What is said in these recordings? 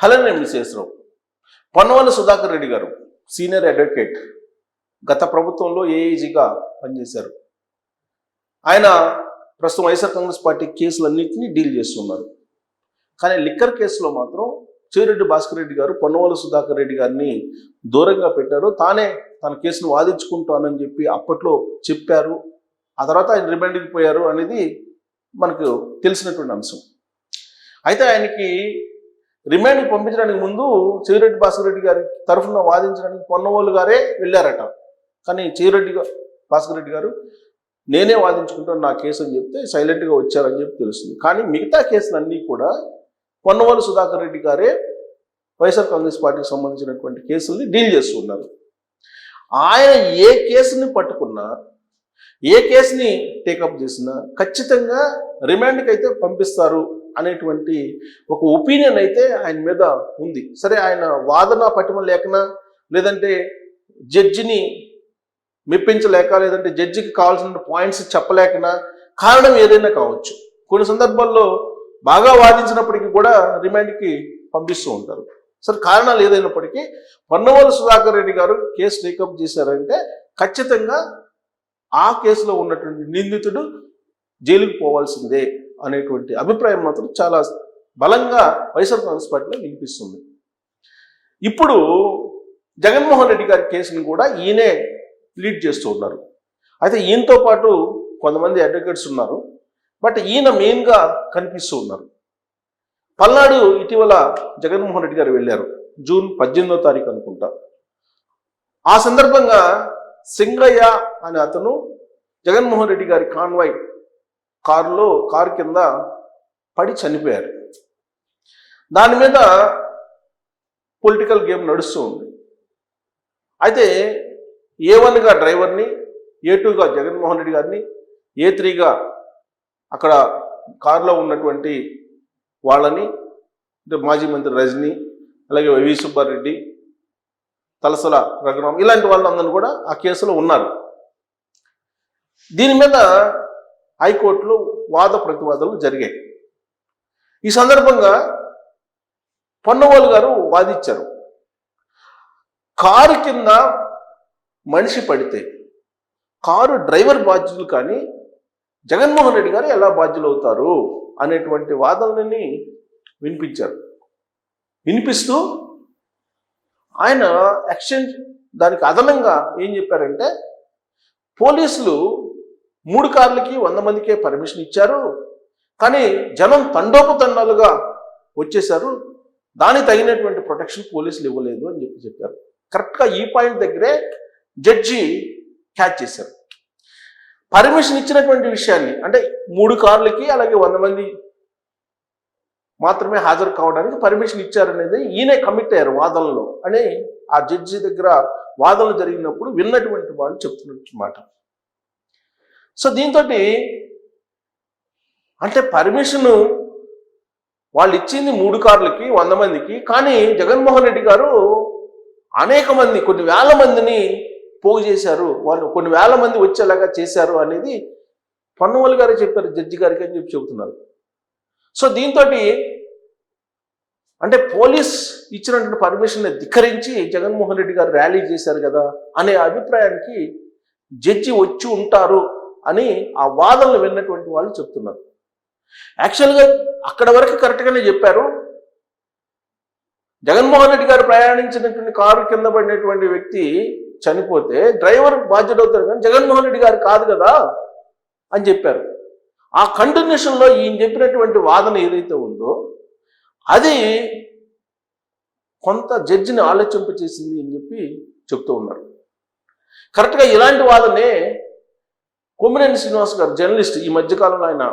Hello నేను విశేషరావు సుధాకర్ రెడ్డి గారు senior advocate గత ప్రభుత్వంలో ఏఏజీగా పనిచేశారు. ఆయన ప్రస్తుతం వైఎస్ఆర్ కాంగ్రెస్ పార్టీ కేసులన్నింటినీ డీల్ చేస్తున్నారు. కానీ లిక్కర్ కేసులో మాత్రం చేరెడ్డి భాస్కర్ రెడ్డి గారు పొన్నవల్లి సుధాకర్ రెడ్డి గారిని దూరంగా పెట్టారు. తానే తన కేసును వాదించుకుంటానని చెప్పి అప్పట్లో చెప్పారు. ఆ తర్వాత ఆయన రిమాండ్కి పోయారు అనేది మనకు తెలిసినటువంటి అంశం. అయితే ఆయనకి రిమాండ్కి పంపించడానికి ముందు చెవిరెడ్డి భాస్కర్ రెడ్డి గారి తరఫున వాదించడానికి పొన్నవోలు గారే వెళ్ళారట. కానీ చెవిరెడ్డి భాస్కర్ రెడ్డి గారు నేనే వాదించుకుంటాను నా కేసు అని చెప్తే సైలెంట్గా వచ్చారని చెప్పి తెలుస్తుంది. కానీ మిగతా కేసులన్నీ కూడా పొన్నవోలు సుధాకర్ రెడ్డి గారే వైఎస్ఆర్ కాంగ్రెస్ పార్టీకి సంబంధించినటువంటి కేసుల్ని డీల్ చేస్తున్నారు ఆయన ఏ కేసుని పట్టుకున్నా ఏ కేసుని టేకప్ చేసినా ఖచ్చితంగా రిమాండ్కి అయితే పంపిస్తారు. అనేటువంటి ఒక ఒపీనియన్ అయితే ఆయన మీద ఉంది. సరే ఆయన వాదన పటిమ లేకనా? లేదంటే జడ్జిని మెప్పించలేక లేదంటే జడ్జికి కావాల్సిన పాయింట్స్ చెప్పలేకనా? కారణం ఏదైనా కావచ్చు. కొన్ని సందర్భాల్లో బాగా వాదించినప్పటికీ కూడా రిమాండ్కి పంపిస్తూ ఉంటారు. సరే కారణాలు ఏదైనప్పటికీ పొన్నవల్లి సుధాకర్ రెడ్డి గారు కేసు టేకప్ చేశారంటే ఖచ్చితంగా ఆ కేసులో ఉన్నటువంటి నిందితుడు జైలుకు పోవాల్సిందే. అనేటువంటి అభిప్రాయం మాత్రం చాలా బలంగా వైఎస్ఆర్ కాంగ్రెస్ పార్టీలో వినిపిస్తుంది. ఇప్పుడు జగన్మోహన్ రెడ్డి గారి కేసుని కూడా ఈయనే లీడ్ చేస్తూ ఉన్నారు. అయితే ఈయనతో పాటు కొంతమంది అడ్వకేట్స్ ఉన్నారు. బట్ ఈయన మెయిన్గా కనిపిస్తూ ఉన్నారు. పల్నాడు ఇటీవల జగన్మోహన్ రెడ్డి గారు వెళ్ళారు. జూన్ పద్దెనిమిదో తారీఖు అనుకుంటా. ఆ సందర్భంగా సింగయ్య అనే అతను జగన్మోహన్ రెడ్డి గారి కాన్వాయ్ కారులో కారు కింద పడి చనిపోయారు. దాని మీద పొలిటికల్ గేమ్ నడుస్తూ ఉంది. అయితే ఏ వన్గా డ్రైవర్ని ఏ టూగా జగన్మోహన్ రెడ్డి గారిని ఏ త్రీగా అక్కడ కారులో ఉన్నటువంటి వాళ్ళని అంటే మాజీ మంత్రి రజని అలాగే వైవి సుబ్బారెడ్డి తలసల రఘురామ్ ఇలాంటి వాళ్ళందరూ కూడా ఆ కేసులో ఉన్నారు. దీని మీద హైకోర్టులో వాద ప్రతివాదాలు జరిగాయి. ఈ సందర్భంగా పొన్నవోలు గారు వాదించారు. కారు కింద మనిషి పడితే కారు డ్రైవర్ బాధ్యులు కానీ జగన్మోహన్ రెడ్డి గారు ఎలా బాధ్యులు అవుతారు అనేటువంటి వాదనని వినిపించారు. వినిపిస్తూ ఆయన ఎక్స్చేంజ్ దానికి అదనంగా ఏం చెప్పారంటే పోలీసులు మూడు కార్లకి వంద మందికే పర్మిషన్ ఇచ్చారు. కానీ జనం తండోపతండాలుగా వచ్చేశారు. దానికి తగినటువంటి ప్రొటెక్షన్ పోలీసులు ఇవ్వలేదు అని చెప్పి చెప్పారు. కరెక్ట్గా ఈ పాయింట్ దగ్గరే జడ్జి క్యాచ్ చేశారు. పర్మిషన్ ఇచ్చినటువంటి విషయాన్ని అంటే మూడు కార్లకి అలాగే వంద మంది మాత్రమే హాజరు కావడానికి పర్మిషన్ ఇచ్చారనేది ఈయనే కమిట్ అయ్యారు వాదనలో. అని ఆ జడ్జి దగ్గర వాదనలు జరిగినప్పుడు విన్నటువంటి వాళ్ళు చెప్తున్నట్టు మాట. సో దీంతో అంటే పర్మిషన్ వాళ్ళు ఇచ్చింది మూడు కార్లకి వంద మందికి కానీ జగన్మోహన్ రెడ్డి గారు అనేక మంది కొన్ని వేల మందిని పోగు చేశారు. వాళ్ళు కొన్ని వేల మంది వచ్చేలాగా చేశారు అనేది పన్నువల్ గారే చెప్పారు జడ్జి గారికి అని చెప్పి చెబుతున్నారు. సో దీంతో అంటే పోలీస్ ఇచ్చినటువంటి పర్మిషన్ని ధిక్కరించి జగన్మోహన్ రెడ్డి గారు ర్యాలీ చేశారు కదా అనే అభిప్రాయానికి జడ్జి వచ్చి ఉంటారు. అని ఆ వాదనలు విన్నటువంటి వాళ్ళు చెప్తున్నారు. యాక్చువల్గా అక్కడ వరకు కరెక్ట్గానే చెప్పారు. జగన్మోహన్ రెడ్డి గారు ప్రయాణించినటువంటి కారు కింద పడినటువంటి వ్యక్తి చనిపోతే డ్రైవర్ బాధ్యత అవుతారు కానీ జగన్మోహన్ రెడ్డి గారు కాదు కదా అని చెప్పారు. ఆ కంటిన్యూషన్లో ఈయన చెప్పినటువంటి వాదన ఏదైతే ఉందో అది కొంత జడ్జిని ఆలోచింపచేసింది అని చెప్పి చెప్తూ ఉన్నారు. కరెక్ట్గా ఇలాంటి వాదనే కొమ్మినేని శ్రీనివాస్ గారు జర్నలిస్ట్ ఈ మధ్యకాలంలో ఆయన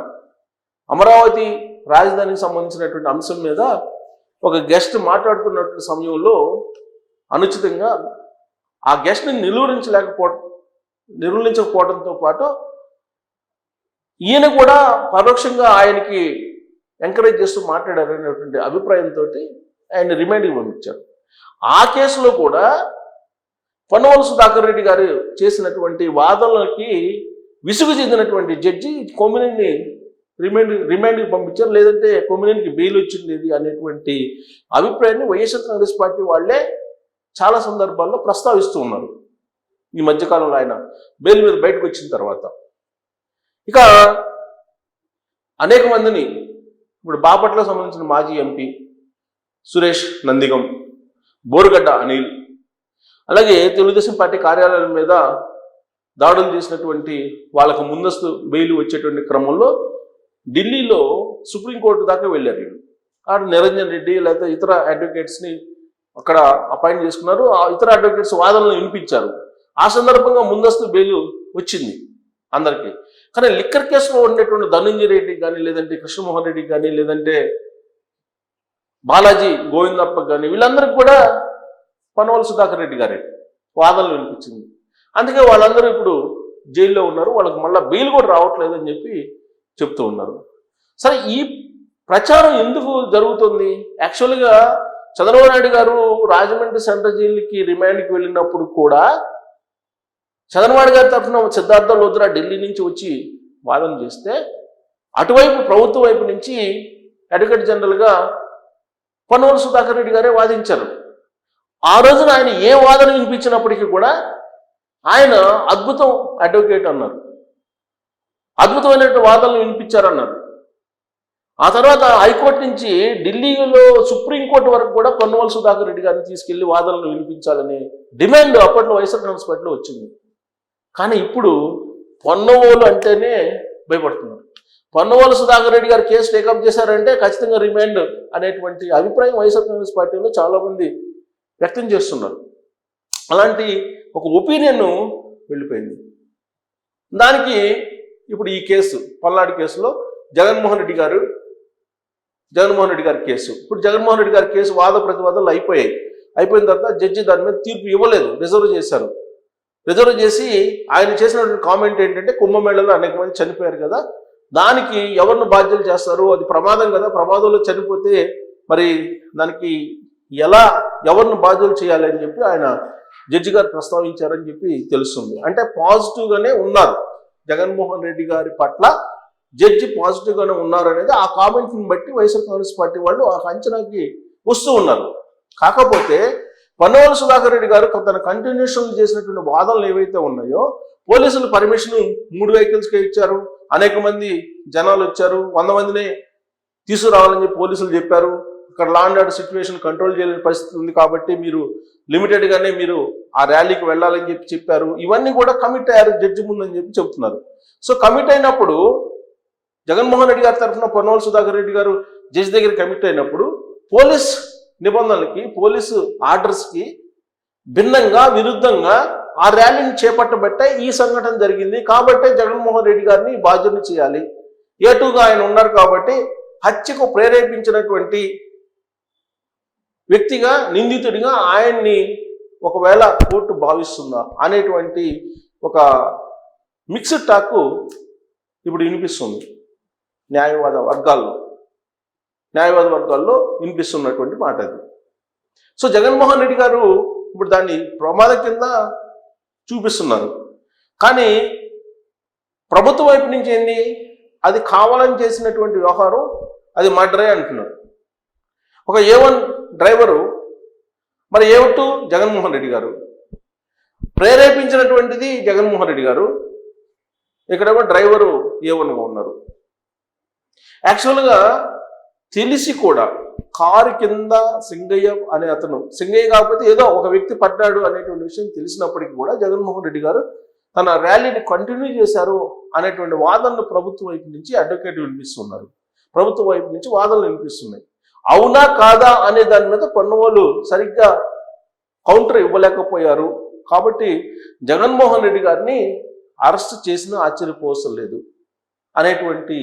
అమరావతి రాజధానికి సంబంధించినటువంటి అంశం మీద ఒక గెస్ట్ మాట్లాడుతున్నటువంటి సమయంలో అనుచితంగా ఆ గెస్ట్ని నిలువరించలేకపో నిర్వహించకపోవడంతో పాటు ఈయన కూడా పరోక్షంగా ఆయనకి ఎంకరేజ్ చేస్తూ మాట్లాడారు అనేటువంటి అభిప్రాయంతో ఆయన రిమైండ్కి పంపించారు. ఆ కేసులో కూడా పొన్నవల సుధాకర్ రెడ్డి గారు చేసినటువంటి వాదనలకి విసుగు చెందినటువంటి జడ్జి కొమ్మినేని రిమైండ్ రిమైండ్కి పంపించారు. లేదంటే కొమ్మినేనికి బెయిల్ వచ్చింది అనేటువంటి అభిప్రాయాన్ని వైఎస్ఆర్ కాంగ్రెస్ పార్టీ వాళ్ళే చాలా సందర్భాల్లో ప్రస్తావిస్తూ ఉన్నారు. ఈ మధ్యకాలంలో ఆయన బెయిల్ మీద బయటకు వచ్చిన తర్వాత. ఇక అనేక మందిని ఇప్పుడు బాపట్ల సంబంధించిన మాజీ ఎంపీ సురేష్ నందిగం బోరుగడ్డ అనిల్ అలాగే తెలుగుదేశం పార్టీ కార్యాలయం మీద దాడులు చేసినటువంటి వాళ్ళకు ముందస్తు బెయిల్ వచ్చేటువంటి క్రమంలో ఢిల్లీలో సుప్రీంకోర్టు దాకా వెళ్ళారు వీళ్ళు. ఆడ నిరంజన్ రెడ్డి లేకపోతే ఇతర అడ్వకేట్స్ని అక్కడ అపాయింట్ చేసుకున్నారు. ఆ ఇతర అడ్వకేట్స్ వాదనలు వినిపించారు. ఆ సందర్భంగా ముందస్తు బెయిల్ వచ్చింది అందరికీ. కానీ లిక్కర్ కేసులో ఉండేటువంటి ధనంజయ రెడ్డి కానీ లేదంటే కృష్ణమోహన్ రెడ్డి కానీ లేదంటే బాలాజీ గోవిందప్ప కానీ వీళ్ళందరికీ కూడా పనవలసు సుధాకర్ రెడ్డి గారే వాదనలు వినిపించింది. అందుకే వాళ్ళందరూ ఇప్పుడు జైల్లో ఉన్నారు వాళ్ళకి మళ్ళీ బెయిల్ కూడా రావట్లేదు అని చెప్పి చెప్తూ ఉన్నారు. సరే ఈ ప్రచారం ఎందుకు జరుగుతుంది? యాక్చువల్గా చంద్రబాబు నాయుడు గారు రాజమండ్రి సెంట్రల్ జైలుకి రిమాండ్కి వెళ్ళినప్పుడు కూడా చంద్రబాబు గారి తరఫున సిద్ధార్థ లోద్రా ఢిల్లీ నుంచి వచ్చి వాదన చేస్తే అటువైపు ప్రభుత్వం వైపు నుంచి అడ్వకేట్ జనరల్గా పన్నోలు సుధాకర్ రెడ్డి గారే వాదించారు. ఆ రోజున ఆయన ఏ వాదన వినిపించినప్పటికీ కూడా ఆయన అద్భుతం అడ్వకేట్ అన్నారు. అద్భుతమైనటువంటి వాదనలు వినిపించారన్నారు. ఆ తర్వాత హైకోర్టు నుంచి ఢిల్లీలో సుప్రీంకోర్టు వరకు కూడా పొన్నవల్ సుధాకర్ రెడ్డి గారిని తీసుకెళ్ళి వాదనలు వినిపించాలని డిమాండ్ అప్పట్లో వైఎస్ఆర్ కాంగ్రెస్ పార్టీలో వచ్చింది. కానీ ఇప్పుడు పొన్నవోలు అంటేనే భయపడుతున్నారు. పొన్నవోలు సుధాకర్ రెడ్డి గారు కేసు టేకప్ చేశారంటే ఖచ్చితంగా రిమాండ్ అనేటువంటి అభిప్రాయం వైఎస్ఆర్ కాంగ్రెస్ పార్టీలో చాలామంది వ్యక్తం చేస్తున్నారు. అలాంటి ఒక ఒపీనియన్ వెళ్ళిపోయింది. దానికి ఇప్పుడు ఈ కేసు పల్నాడు కేసులో జగన్మోహన్ రెడ్డి గారు జగన్మోహన్ రెడ్డి గారి కేసు. ఇప్పుడు జగన్మోహన్ రెడ్డి గారి కేసు వాద ప్రతివాదాలు అయిపోయాయి. అయిపోయిన తర్వాత జడ్జి దాని మీద తీర్పు ఇవ్వలేదు రిజర్వ్ చేశారు. రిజర్వ్ చేసి ఆయన చేసినటువంటి కామెంట్ ఏంటంటే కుంభమేళలో అనేక మంది చనిపోయారు కదా దానికి ఎవరిని బాధ్యతలు చేస్తారు? అది ప్రమాదం కదా ప్రమాదంలో చనిపోతే మరి దానికి ఎలా ఎవరిని బాధ్యతలు చేయాలి అని చెప్పి ఆయన జడ్జి గారు ప్రస్తావించారని చెప్పి తెలుస్తుంది. అంటే పాజిటివ్గానే ఉన్నారు. జగన్మోహన్ రెడ్డి గారి పట్ల జడ్జి పాజిటివ్గానే ఉన్నారు అనేది ఆ కామెంట్ని బట్టి వైఎస్ఆర్ కాంగ్రెస్ పార్టీ వాళ్ళు ఆ అంచనాకి వస్తూ ఉన్నారు. కాకపోతే పన్నవల సుధాకర్ రెడ్డి గారు తన కంటిన్యూషన్ చేసినటువంటి వాదనలు ఏవైతే ఉన్నాయో పోలీసులు పర్మిషన్ మూడు వెహికల్స్కే ఇచ్చారు. అనేక మంది జనాలు వచ్చారు. వంద మందిని తీసుకురావాలని చెప్పి పోలీసులు చెప్పారు. ఇక్కడ law and order situation control చేయలేని పరిస్థితి ఉంది కాబట్టి మీరు లిమిటెడ్గానే మీరు ఆ ర్యాలీకి వెళ్ళాలని చెప్పి చెప్పారు. ఇవన్నీ కూడా కమిట్ అయ్యారు జడ్జి ముందని చెప్పి చెబుతున్నారు సో కమిట్ అయినప్పుడు జగన్మోహన్ రెడ్డి గారి తరఫున పొన్నోల సుధాకర్ రెడ్డి గారు జడ్జి దగ్గర కమిట్ అయినప్పుడు పోలీస్ నిబంధనలకి పోలీసు ఆర్డర్స్కి భిన్నంగా విరుద్ధంగా ఆ ర్యాలీని చేపట్టబట్టే ఈ సంఘటన జరిగింది. కాబట్టే జగన్మోహన్ రెడ్డి గారిని బాధ్యత చేయాలి. ఏటుగా ఆయన ఉన్నారు కాబట్టి హత్యకు ప్రేరేపించినటువంటి వ్యక్తిగా నిందితుడిగా ఆయన్ని ఒకవేళ కోర్టు భావిస్తుందా అనేటువంటి ఒక మిక్స్డ్ టాక్ ఇప్పుడు వినిపిస్తుంది. న్యాయవాద వర్గాల్లో. న్యాయవాద వర్గాల్లో వినిపిస్తున్నటువంటి మాట అది. సో జగన్మోహన్ రెడ్డి గారు ఇప్పుడు దాన్ని ప్రమాద కింద చూపిస్తున్నారు. కానీ ప్రభుత్వ వైపు నుంచి ఏంది? అది కావాలని చేసినటువంటి వ్యవహారం అది మర్డరే అంటున్నారు. ఒక ఏ వన్ డ్రైవరు మరి ఏ టూ జగన్మోహన్ రెడ్డి గారు. ప్రేరేపించినటువంటిది జగన్మోహన్ రెడ్డి గారు. ఇక్కడేమో డ్రైవరు ఏ వన్గా ఉన్నారు. యాక్చువల్గా తెలిసి కూడా కారు కింద సింగయ్య అనే అతను సింగయ్య కాకపోతే ఏదో ఒక వ్యక్తి పడ్డాడు అనేటువంటి విషయం తెలిసినప్పటికీ కూడా జగన్మోహన్ రెడ్డి గారు తన ర్యాలీని కంటిన్యూ చేశారు అనేటువంటి వాదనలు ప్రభుత్వం వైపు నుంచి అడ్వకేట్ వినిపిస్తున్నారు. ప్రభుత్వ వైపు నుంచి వాదనలు వినిపిస్తున్నాయి. అవునా కాదా అనే దాని మీద కొన్నవాళ్ళు సరిగ్గా కౌంటర్ ఇవ్వలేకపోయారు. కాబట్టి జగన్మోహన్ రెడ్డి గారిని అరెస్ట్ చేసినా ఆశ్చర్యపోవసం లేదు అనేటువంటి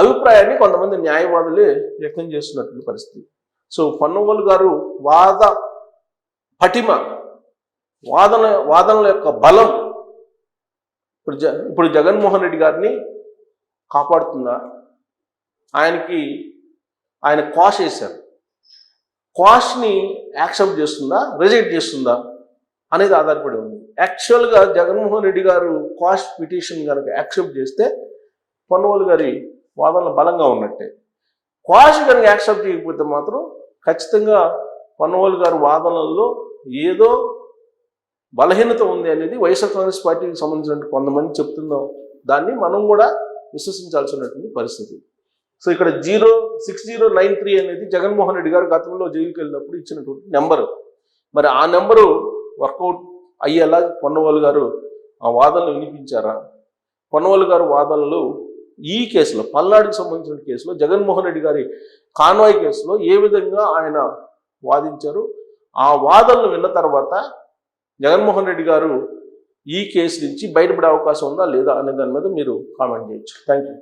అభిప్రాయాన్ని కొంతమంది న్యాయవాదులే వ్యక్తం చేస్తున్నటువంటి పరిస్థితి. సో పొన్నవోలు గారు వాద పటిమ వాదన వాదనల యొక్క బలం ఇప్పుడు జ ఇప్పుడు జగన్మోహన్ రెడ్డి గారిని కాపాడుతుందా? ఆయనకి ఆయన క్వాష్ వేశారు. క్వాష్ని యాక్సెప్ట్ చేస్తుందా? రిజెక్ట్ చేస్తుందా? అనేది ఆధారపడి ఉంది. యాక్చువల్గా జగన్మోహన్ రెడ్డి గారు క్వాష్ పిటిషన్ కనుక యాక్సెప్ట్ చేస్తే పొన్నవోలు గారి వాదనలు బలంగా ఉన్నట్టే. క్వాష్ కనుక యాక్సెప్ట్ చేయకపోతే మాత్రం ఖచ్చితంగా పన్నోలు గారి వాదనల్లో ఏదో బలహీనత ఉంది అనేది వైఎస్ఆర్ కాంగ్రెస్ పార్టీకి సంబంధించినట్టు కొంతమంది చెప్తున్నాం దాన్ని మనం కూడా విశ్వసించాల్సినటువంటి పరిస్థితి. సో ఇక్కడ zero six zero nine three అనేది జగన్మోహన్ రెడ్డి గారు గతంలో జైలుకి వెళ్ళినప్పుడు ఇచ్చినటువంటి నెంబరు. మరి ఆ నెంబరు వర్కౌట్ అయ్యేలా పొన్నవాళ్ళు గారు ఆ వాదనలు వినిపించారా? పొన్నవాళ్ళు గారు వాదనలు ఈ కేసులో పల్నాడుకి సంబంధించిన కేసులో జగన్మోహన్ రెడ్డి గారి కాన్వాయ్ కేసులో ఏ విధంగా ఆయన వాదించారు? ఆ వాదనలు విన్న తర్వాత జగన్మోహన్ రెడ్డి గారు ఈ కేసు నుంచి బయటపడే అవకాశం ఉందా లేదా అనే దాని మీద మీరు కామెంట్ చేయొచ్చు. Thank you